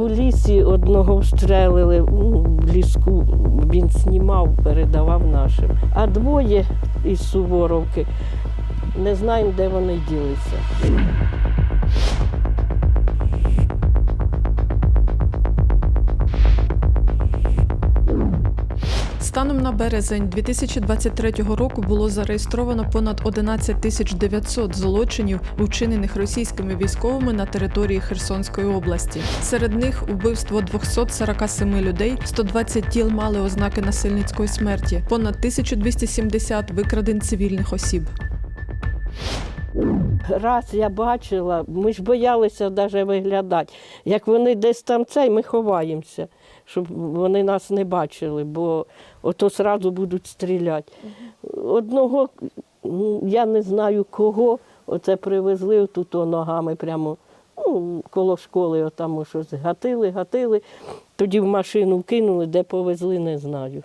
У лісі одного встрелили, у ліску він знімав, передавав нашим. А двоє із Суворовки не знаємо, де вони ділися. Станом на березень 2023 року було зареєстровано понад 11 тисяч 900 злочинів, вчинених російськими військовими на території Херсонської області. Серед них убивство 247 людей, 120 тіл мали ознаки насильницької смерті, понад 1270 викрадень цивільних осіб. Раз я бачила, ми ж боялися навіть виглядати. Як вони десь там цей, ми ховаємося, щоб вони нас не бачили, бо ото одразу будуть стріляти. Одного, ну, я не знаю кого, оце привезли тут ногами прямо ну, коло школи, отам щось гатили, гатили. Тоді в машину кинули, де повезли, не знаю.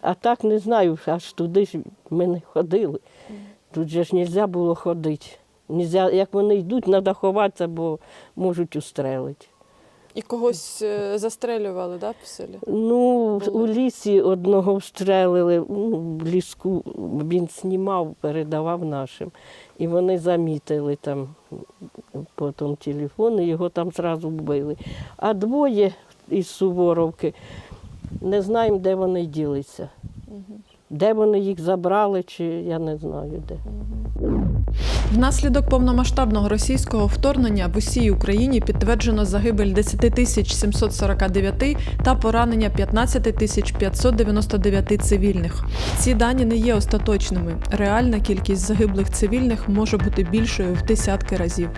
А так не знаю, аж туди ж ми не ходили. Тут же ж не можна було ходити. Нельзя, як вони йдуть, треба ховатися, бо можуть устрелити. І когось е, застрелювали, да, в селі? Ну, Були. у лісі одного встрелили, ну, в ліску він знімав, передавав нашим. І вони замітили там потім телефон, і його там зразу вбили. А двоє із Суворовки не знаємо, де вони ділися. Де вони їх забрали, чи я не знаю де. Внаслідок повномасштабного російського вторгнення в усій Україні підтверджено загибель 10 тисяч 749 та поранення 15 тисяч 599 цивільних. Ці дані не є остаточними. Реальна кількість загиблих цивільних може бути більшою в десятки разів.